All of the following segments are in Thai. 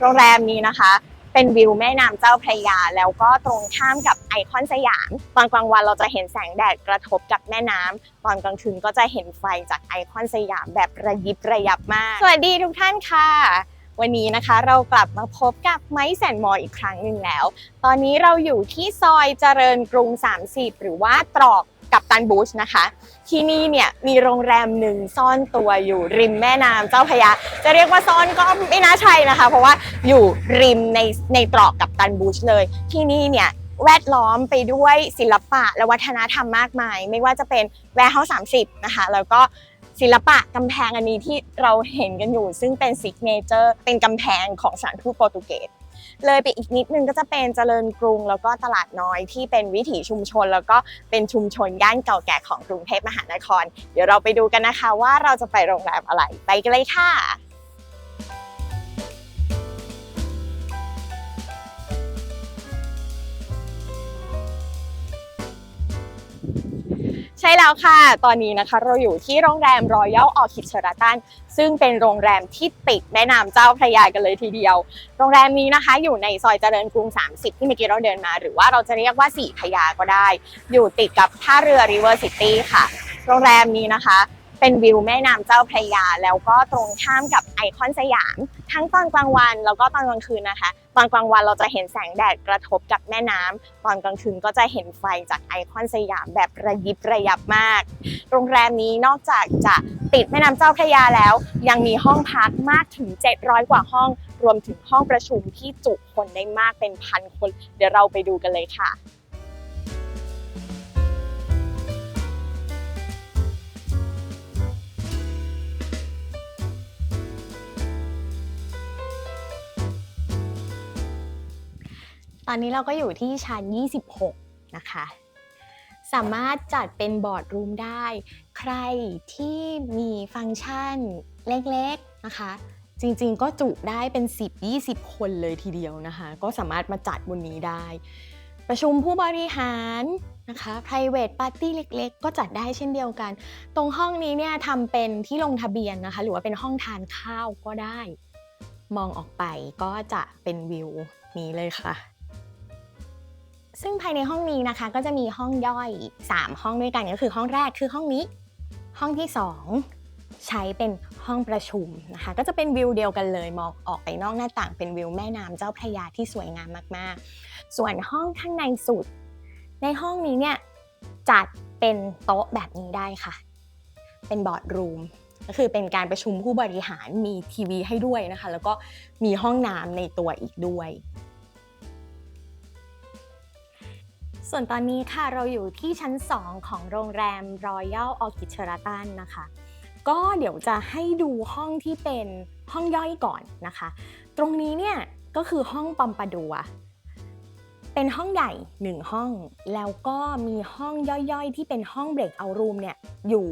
โรงแรมนี้นะคะ เป็นวิวแม่น้ำเจ้าพระยา แล้วก็ตรงข้ามกับไอคอนสยาม ตอนกลางวันเราจะเห็นแสงแดดกระทบกับแม่น้ำตอนกลางคืนก็จะเห็นไฟจากไอคอนสยามแบบระยิบระยับมาก สวัสดีทุกท่านค่ะวันนี้นะคะเรากลับมาพบกับไม้แสนมออีกครั้งหนึ่งแล้ว ตอนนี้เราอยู่ที่ซอยเจริญกรุง 30 หรือว่าตรอก กับตันบูชนะคะ ที่นี่เนี่ยมีโรงแรมหนึ่งซ่อนตัวอยู่ริมแม่น้ำเจ้าพระยา จะเรียกว่าซ่อนก็ไม่น่าใช่นะคะ เพราะว่าอยู่ริมในในตรอกกับตันบูชเลย ที่นี่เนี่ยแวดล้อมไปด้วยศิลปะและวัฒนธรรมมากมาย ไม่ว่าจะเป็นแวร์เฮาส์30นะคะ แล้วก็ศิลปะกำแพงอันนี้ที่เราเห็นกันอยู่ ซึ่งเป็นซิกเนเจอร์เป็นกำแพงของสถานทูตโปรตุเกส เลยไปอีกนิดนึงก็จะเป็นเจริญกรุง แล้วก็ตลาดน้อยที่เป็นวิถีชุมชน แล้วก็เป็นชุมชนย่านเก่าแก่ของกรุงเทพมหานคร เดี๋ยวเราไปดูกันนะคะว่าเราจะไปโรงแรมอะไรไปกันเลยค่ะใช่แล้วค่ะ ตอนนี้นะคะเราอยู่ที่โรงแรมรอยัลออคิดเชอราตัน ซึ่งเป็นโรงแรมที่ติดแม่น้ำเจ้าพระยากันเลยทีเดียว โรงแรมนี้นะคะ อยู่ในซอยเจริญกรุง 30 ที่เมื่อกี้เราเดินมา หรือว่าเราจะเรียกว่าสี่พระยาก็ได้ อยู่ติดกับท่าเรือริเวอร์ซิตี้ค่ะ โรงแรมนี้นะคะ เป็นวิวแม่น้ำเจ้าพระยา แล้วก็ตรงข้ามกับไอคอนสยาม ทั้งตอนกลางวันแล้วก็ตอนกลางคืนนะคะ ตอนกลางวันเราจะเห็นแสงแดดกระทบกับแม่น้ำตอนกลางคืนก็จะเห็นไฟจากไอคอนสยามแบบระยิบระยับมาก โรงแรมนี้นอกจากจะติดแม่น้ำเจ้าพระยาแล้ว ยังมีห้องพักมากถึง 700 กว่าห้อง รวมถึงห้องประชุมที่จุคนได้มากเป็นพันคน เดี๋ยวเราไปดูกันเลยค่ะ ตอนนี้เราก็อยู่ที่ชั้น 26 นะคะ สามารถจัดเป็นบอร์ดรูมได้ ใครที่มีฟังก์ชันเล็กๆนะคะ จริงๆก็จุได้เป็น 10-20 คนเลยทีเดียวนะคะ ก็สามารถมาจัดบนนี้ได้ ประชุมผู้บริหารนะคะ private party เล็กๆ ก็จัดได้เช่นเดียวกัน ตรงห้องนี้เนี่ยทำเป็นที่ลงทะเบียนนะคะ หรือว่าเป็นห้องทานข้าวก็ได้ มองออกไปก็จะเป็นวิวนี้เลยค่ะ ซึ่งภายในห้องนี้นะคะก็จะมีห้องย่อย 3 ห้องด้วยกันก็คือห้องแรกคือห้องนี้ ห้องที่ 2 ใช้เป็นห้องประชุมนะคะ ก็จะเป็นวิวเดียวกันเลยมองออกไปนอกหน้าต่างเป็นวิวแม่น้ำเจ้าพระยาที่สวยงามมากๆ ส่วนห้องข้างในสุด ในห้องนี้เนี่ยจัดเป็นโต๊ะแบบนี้ได้ค่ะ เป็นบอร์ดรูมก็คือเป็นการประชุมผู้บริหารมีทีวีให้ด้วยนะคะ แล้วก็มีห้องน้ำในตัวอีกด้วย ส่วนตอนนี้ค่ะเราอยู่ที่ชั้น 2 ของโรงแรม Royal Orchid Sheraton นะคะ ก็เดี๋ยวจะให้ดูห้องที่เป็นห้องย่อยก่อนนะคะ ตรงนี้เนี่ยก็คือห้องปอมปาดัว เป็นห้องใหญ่ 1 ห้อง แล้วก็มีห้องย่อยๆ ที่เป็นห้องเบรกเอารูมเนี่ยอยู่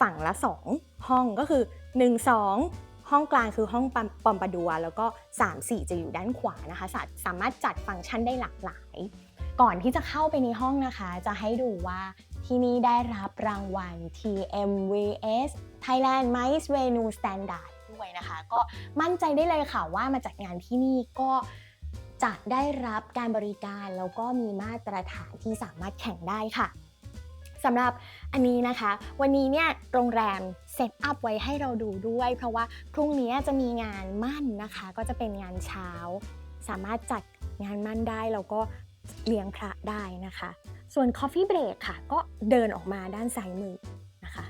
ฝั่งละ 2 ห้องก็คือ 1 2ห้องกลางคือห้องปอมปาดัว แล้วก็ 3 4 จะอยู่ด้านขวานะคะ สามารถจัดฟังก์ชันได้หลากหลาย ก่อนที่จะเข้าไปในห้องนะคะ จะให้ดูว่าที่นี่ได้รับรางวัล TMVS Thailand Mice Venue Standard ด้วยนะคะ ก็มั่นใจได้เลยค่ะว่ามาจัดงานที่นี่ก็จะได้รับการบริการแล้วก็มีมาตรฐานที่สามารถแข่งได้ค่ะสำหรับอันนี้นะคะ วันนี้เนี่ยโรงแรมเซตอัพไว้ให้เราดูด้วย เพราะว่าพรุ่งนี้จะมีงานมั่นนะคะ ก็จะเป็นงานเช้า สามารถจัดงานมั่นได้แล้วก็ เลี้ยงพระได้นะคะ ส่วน Coffee Break ค่ะ ก็เดินออกมาด้านซ้ายมือนะคะ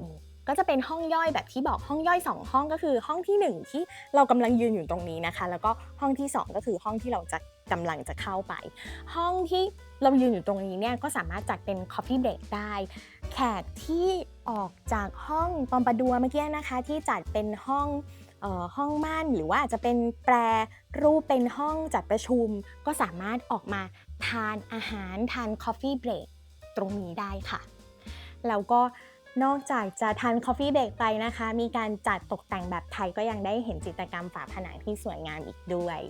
นี่ก็จะเป็นห้องย่อยแบบที่บอกห้องย่อย 2 ห้องก็คือห้องทีหนึ่1 ที่เรากำลังยืนอยู่ตรงนี้นะคะ แล้วก็ห้องที่ 2 ก็คือห้องที่เราจะกำลังจะเข้าไป ห้องที่เรายืนอยู่ตรงนี้เนี่ยก็สามารถจัดเป็น Coffee Break ได้ แขกที่ออกจากห้องปอมปาดัวเมื่อกี้นะคะ ที่จัดเป็นห้อง ห้องม่านหรือว่าอาจจะเป็นแปรรูปเป็นห้องจัดประชุม ก็สามารถออกมาทานอาหารทาน Coffee Break ตรงนี้ได้ค่ะ แล้วก็นอกจากจะทาน Coffee Break ไปนะคะ มีการจัดตกแต่งแบบไทยก็ยังได้เห็นจิตรกรรมฝาผนังที่สวยงามอีกด้วย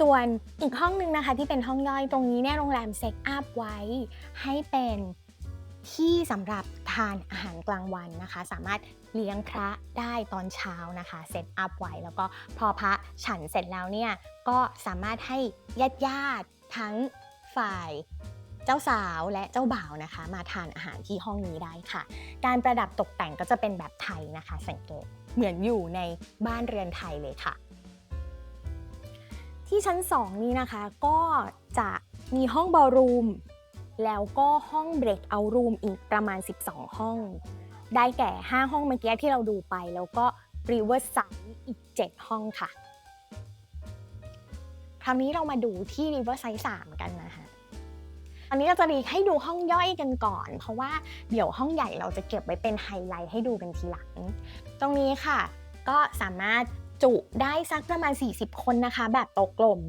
ส่วนอีกห้องหนึงนะคะที่เป็นห้องย่อยตรงนี้เนี่ยโรงแรมเซตอัพไว้ให้เป็น ที่สำหรับทานอาหารกลางวันนะคะ สามารถเลี้ยงพระได้ตอนเช้านะคะเซตอัพไว้แล้วก็พอพระฉันเสร็จแล้วเนี่ยก็สามารถให้ญาติญาติทั้งฝ่ายเจ้าสาวและเจ้าบ่าวนะคะ มาทานอาหารที่ห้องนี้ได้ค่ะ การประดับตกแต่งก็จะเป็นแบบไทยนะคะ สังเกตเหมือนอยู่ในบ้านเรือนไทยเลยค่ะ ที่ชั้น 2 นี้นะคะก็จะมีห้องบอลรูม แล้วก็ห้องเบรกเอารูมอีกประมาณ 12 ห้อง ได้แก่ 5 ห้องเมื่อกี้ที่เราดูไป แล้วก็รีเวอร์ไซด์อีก 7 ห้องค่ะ คราวนี้เรามาดูที่รีเวอร์ไซด์3กันนะคะอันนี้เราจะรีให้ดูห้องย่อยกันก่อน เพราะว่าเดี๋ยวห้องใหญ่เราจะเก็บไว้เป็นไฮไลท์ให้ดูกันทีหลัง ตรงนี้ค่ะ ก็สามารถจุได้สักประมาณ 40 คนนะคะ แบบโต๊ะกลม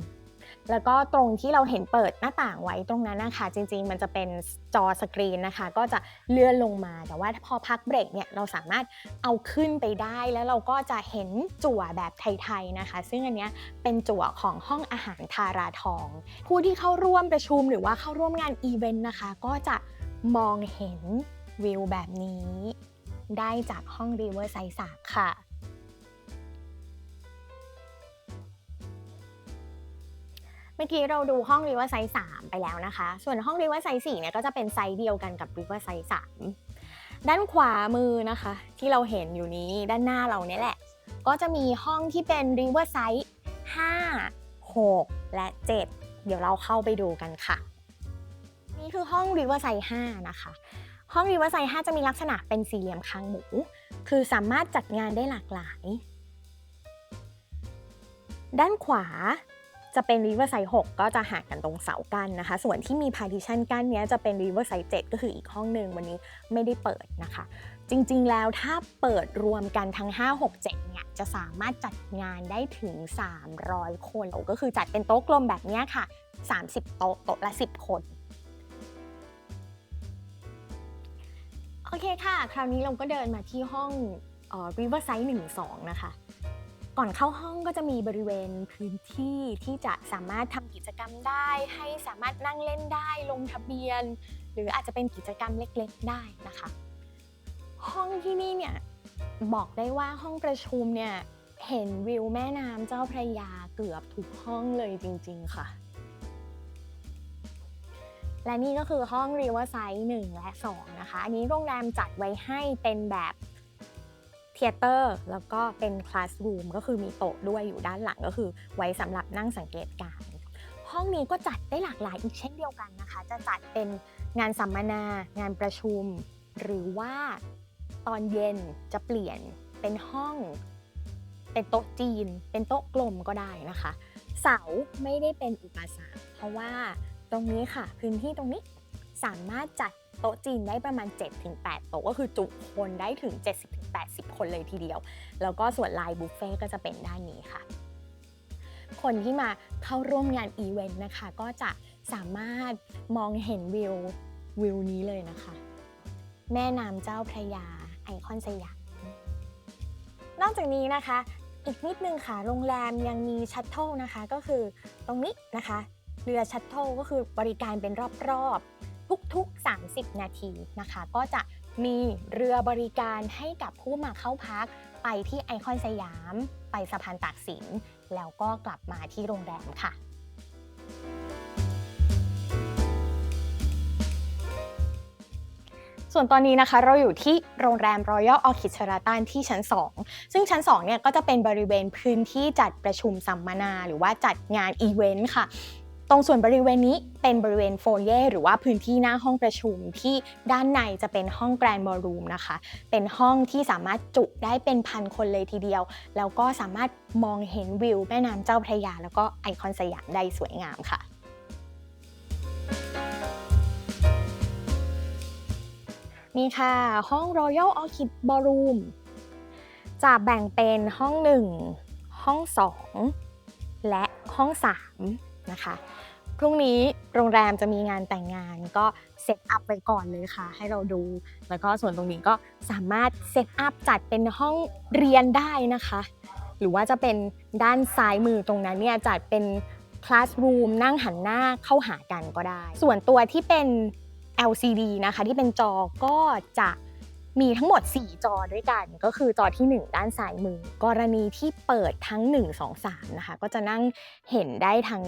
แล้วก็ตรงที่เราเห็นเปิดหน้าต่างไว้ตรงนั้นนะคะ จริง ๆ มันจะเป็นจอสกรีนนะคะ ก็จะเลื่อนลงมา แต่ว่าพอพักเบรกเนี่ยเราสามารถเอาขึ้นไปได้ แล้วเราก็จะเห็นจั่วแบบไทยๆนะคะ ซึ่งอันเนี้ยเป็นจั่วของห้องอาหารทาราทอง ผู้ที่เข้าร่วมประชุมหรือว่าเข้าร่วมงานอีเวนต์นะคะ ก็จะมองเห็นวิวแบบนี้ ได้จากห้องรีเวอร์ไซส์สค่ะ มื่อกี้เราดูห้อง River Size 3ไปแล้วนะคะ ส่วนห้อง River Size 4เนี่ยก็จะเป็นไซส์เดียวกันกับ River Size 3ด้านขวามือนะคะ ที่เราเห็นอยู่นี้ด้านหน้าเราเนี่ยแหละ ก็จะมีห้องที่เป็น River Size 5 6 และ 7 เดี๋ยวเราเข้าไปดูกันค่ะ นี่คือห้อง River Size 5นะคะ ห้อง River Size 5จะมีลักษณะเป็นสี่เหลี่ยมคางหมู คือสามารถจัดงานได้หลากหลาย ด้านขวา จะเป็น River Side 6 ก็จะห่างกันตรงเสากั้นนะคะ ส่วนที่มี partition กั้นเนี้ยจะเป็น River Side 7 ก็คืออีกห้องหนึ่งวันนี้ไม่ได้เปิดนะคะ จริงๆแล้วถ้าเปิดรวมกันทั้ง 5 6 7 เนี่ย จะสามารถจัดงานได้ถึง 300 คน ก็คือจัดเป็นโต๊ะกลมแบบนี้ค่ะ 30 โต๊ะโต๊ะละ 10 คนโอเคค่ะ คราวนี้เราก็เดินมาที่ห้องเอ่อ Riverside 1 2 นะคะ ก่อนเข้าห้องก็จะมีบริเวณพื้นที่ที่จะสามารถทำกิจกรรมได้ ให้สามารถนั่งเล่นได้ลงทะเบียน หรืออาจจะเป็นกิจกรรมเล็กๆได้นะคะ ห้องที่นี่เนี่ยบอกได้ว่าห้องประชุมเนี่ยเห็นวิวแม่น้ำเจ้าพระยาเกือบทุกห้องเลยจริงๆค่ะ และนี่ก็คือห้อง Riverside 1และ 2 นะคะ อันนี้โรงแรมจัดไว้ให้เป็นแบบ เทเตอร์แล้วก็เป็นคลาสรูมก็คือมีโต๊ะด้วยอยู่ด้านหลังก็คือ ไว้สำหรับนั่งสังเกตการณ์ห้องนี้ก็จัดได้หลากหลายอีกเช่นเดียวกันนะคะ จะจัดเป็นงานสัมมนา งานประชุม หรือว่าตอนเย็นจะเปลี่ยนเป็นห้อง เป็นโต๊ะจีน เป็นโต๊ะกลมก็ได้นะคะ เสาไม่ได้เป็นอุปสรรคเพราะว่าตรงนี้ค่ะ พื้นที่ตรงนี้สามารถจัด โต๊ะจีนได้ประมาณ 7-8 โต๊ะก็คือจุคนได้ถึง 70-80 คนเลยทีเดียว แล้วก็ส่วนไลายบุฟเฟ่ก็จะเป็นด้านนี้ค่ะ คนที่มาเข้าร่วมงานอีเวนต์นะคะ ก็จะสามารถมองเห็นวิววิวนี้เลยนะคะ แม่น้ำเจ้าพระยาไอคอนสยามนอกจากนี้นะคะอีกนิดนึงค่ะ โรงแรมยังมีชัตเทิลนะคะ ก็คือตรงนี้นะคะ เรือชัตเทิลก็คือบริการเป็นรอบๆ ทุกๆ 30 นาทีนะคะ ก็จะมีเรือบริการให้กับผู้มาเข้าพัก ไปที่ไอคอนสยาม ไปสะพานตากสิน แล้วก็กลับมาที่โรงแรมค่ะ ส่วนตอนนี้นะคะเราอยู่ที่โรงแรม Royal Orchid Sheraton ที่ชั้น 2 ซึ่งชั้น2เนี่ยก็จะเป็นบริเวณพื้นที่จัดประชุมสัมมนา หรือว่าจัดงานอีเวนต์ค่ะ ตรงส่วนบริเวณนี้เป็นบริเวณโฟเย่หรือว่าพื้นที่หน้าห้องประชุมที่ด้านในจะเป็นห้องแกรนด์บอลรูมนะคะ เป็นห้องที่สามารถจุได้เป็นพันคนเลยทีเดียว แล้วก็สามารถมองเห็นวิวแม่น้ำเจ้าพระยา แล้วก็ไอคอนสยามได้สวยงามค่ะนี่ค่ะ ห้อง Royal Orchid Ballroom จะแบ่งเป็นห้อง 1 ห้อง 2 และห้อง 3 นะคะ พรุ่งนี้โรงแรมจะมีงานแต่งงานก็เซตอัพไว้ก่อนเลยค่ะ ให้เราดู แล้วก็ส่วนตรงนี้ก็สามารถเซตอัพจัดเป็นห้องเรียนได้นะคะ หรือว่าจะเป็นด้านซ้ายมือตรงนั้นเนี่ยจัดเป็นคลาสรูมนั่งหันหน้าเข้าหากันก็ได้ ส่วนตัวที่เป็น LCD นะคะที่เป็นจอก็จะ มีทั้งหมด 4 จอด้วยกัน ก็คือจอที่ 1 ด้านซ้ายมือ กรณีที่เปิดทั้ง 1 2 3นะคะก็จะนั่งเห็นได้ทั้ง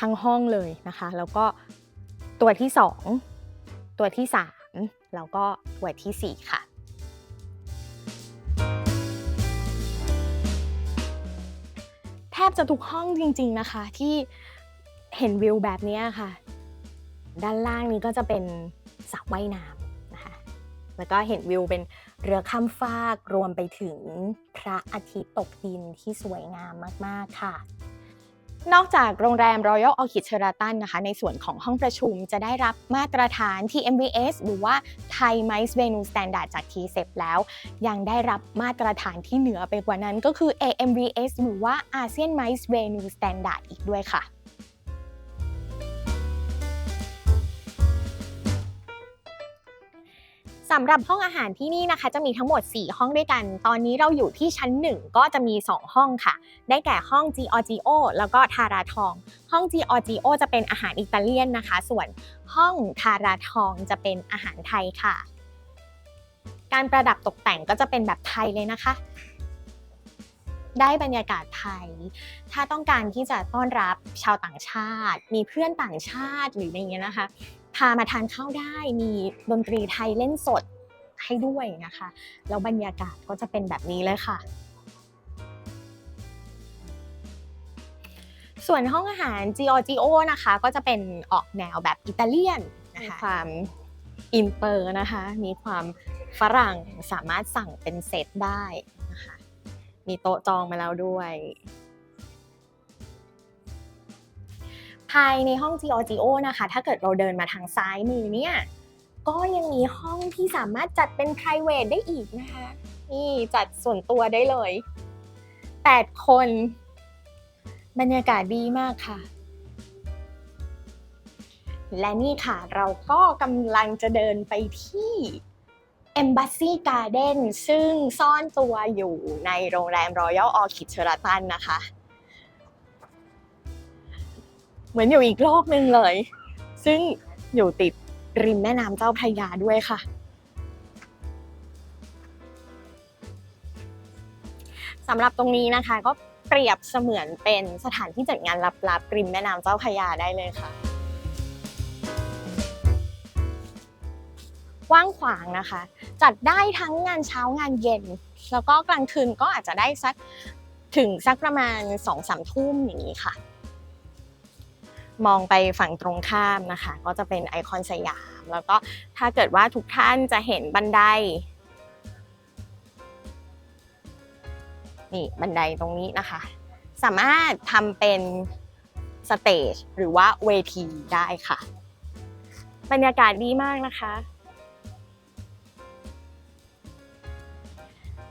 ทั้งห้องเลยนะคะ แล้วก็ตัวที่ 2 ตัวที่ 3 แล้วก็ตัวที่ 4 ค่ะแทบจะทุกห้องจริง ๆ นะคะ ที่เห็นวิวแบบนี้ค่ะ ด้านล่างนี้ก็จะเป็นสระว่ายน้ำ แล้วก็เห็นวิวเป็นเรือข้ามฟากรวมไปถึงพระอาทิตย์ตกดินที่สวยงามมาก ๆ ค่ะนอกจากโรงแรม Royal Orchid Sheraton นะคะ ในส่วนของห้องประชุมจะได้รับมาตรฐาน TMVS หรือว่า Thai Mice Venue Standard จาก TCEP แล้ว ยังได้รับมาตรฐานที่เหนือไปกว่านั้นก็คือ AMVS หรือว่า ASEAN Mice Venue Standard อีกด้วยค่ะ สำหรับห้องอาหารที่นี่นะคะ จะมีทั้งหมด 4 ห้องด้วยกัน ตอนนี้เราอยู่ที่ชั้น 1 ก็จะมี 2 ห้องค่ะ ได้แก่ห้อง Giorgio แล้วก็ทาราทอง ห้อง Giorgio จะเป็นอาหารอิตาเลียนนะคะ ส่วนห้องทาราทองจะเป็นอาหารไทยค่ะ การประดับตกแต่งก็จะเป็นแบบไทยเลยนะคะได้บรรยากาศไทย ถ้าต้องการที่จะต้อนรับชาวต่างชาติ มีเพื่อนต่างชาติหรืออะไรเงี้ยนะคะ พามาทานข้าวได้มีดนตรีไทยเล่นสดให้ด้วยนะคะแล้วบรรยากาศก็จะเป็นแบบนี้เลยค่ะ ส่วนห้องอาหาร Giorgio นะคะก็จะเป็นออกแนวแบบอิตาเลียนมีความอินเตอร์นะคะ มีความฝรั่งสามารถสั่งเป็นเซตได้นะคะ มีโต๊ะจองมาแล้วด้วย ภายในห้อง Giorgio นะคะ ถ้าเกิดเราเดินมาทางซ้ายมือเนี่ย ก็ยังมีห้องที่สามารถจัดเป็น private ได้อีกนะคะ นี่จัดส่วนตัวได้เลย 8 คน บรรยากาศดีมากค่ะ และนี่ค่ะเราก็กำลังจะเดินไปที่ Embassy Garden ซึ่งซ่อนตัวอยู่ในโรงแรม Royal Orchid Sheraton นะคะ เหมือนอยู่อีกโลกหนึ่งเลย ซึ่งอยู่ติดริมแม่น้ำเจ้าพระยาด้วยค่ะ สำหรับตรงนี้นะคะก็เปรียบเสมือนเป็นสถานที่จัดงานลับๆริมแม่น้ำเจ้าพระยาได้เลยค่ะกว้างขวางนะคะ จัดได้ทั้งงานเช้างานเย็น แล้วก็กลางคืนก็อาจจะได้สักถึงสักประมาณ2อสามทุ่มอย่างนี้ค่ะ มองไปฝั่งตรงข้ามนะคะ ก็จะเป็นไอคอนสยาม แล้วก็ถ้าเกิดว่าทุกท่านจะเห็นบันไดนี่บันไดตรงนี้นะคะ สามารถทำเป็นสเตจหรือว่าเวทีได้ค่ะ บรรยากาศดีมากนะคะ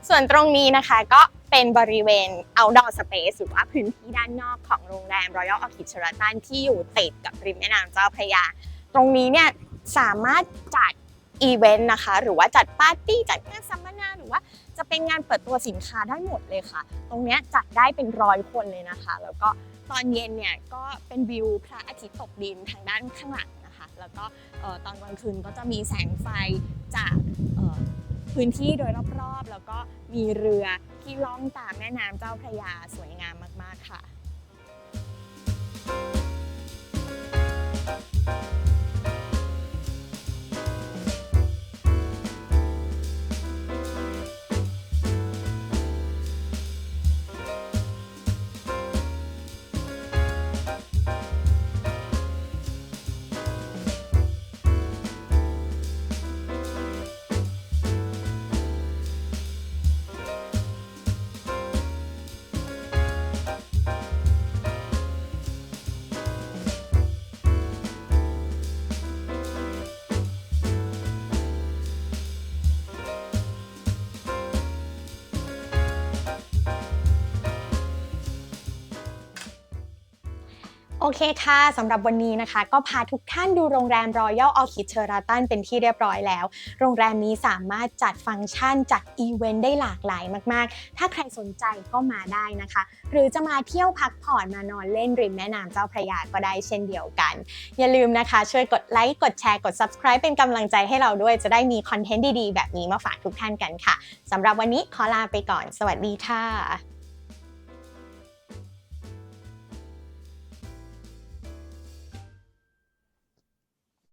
ส่วนตรงนี้นะคะก็ เป็นบริเวณ outdoor space หรือว่าพื้นที่ด้านนอกของโรงแรม Royal Orchid Sheraton ที่อยู่ติดกับริมแม่น้ำเจ้าพระยา ตรงนี้เนี่ยสามารถจัดอีเวนต์นะคะ หรือว่าจัดปาร์ตี้ จัดงานสัมมนา หรือว่าจะเป็นงานเปิดตัวสินค้าได้หมดเลยค่ะ ตรงนี้จัดได้เป็นร้อยคนเลยนะคะ แล้วก็ตอนเย็นเนี่ยก็เป็นวิวพระอาทิตย์ตกดินทางด้านข้างหลังนะคะ แล้วก็ตอนกลางคืนก็จะมีแสงไฟจากพื้นที่โดยรอบๆ แล้วก็ มีเรือที่ล่องตามแม่น้ำเจ้าพระยาสวยงามมาก ๆ ค่ะ โอเคค่ะสำหรับวันนี้นะคะ ก็พาทุกท่านดูโรงแรม Royal Orchid Sheraton เป็นที่เรียบร้อยแล้ว โรงแรมนี้สามารถจัดฟังก์ชันจัดอีเวนต์ได้หลากหลายมาก ๆ ถ้าใครสนใจก็มาได้นะคะ หรือจะมาเที่ยวพักผ่อนมานอนเล่นริมแม่น้ำเจ้าพระยาก็ได้เช่นเดียวกัน อย่าลืมนะคะช่วยกดไลค์กดแชร์กด subscribe เป็นกำลังใจให้เราด้วยจะได้มีคอนเทนต์ดีๆ แบบนี้มาฝากทุกท่านกันค่ะสำหรับวันนี้ขอลาไปก่อน สวัสดีค่ะ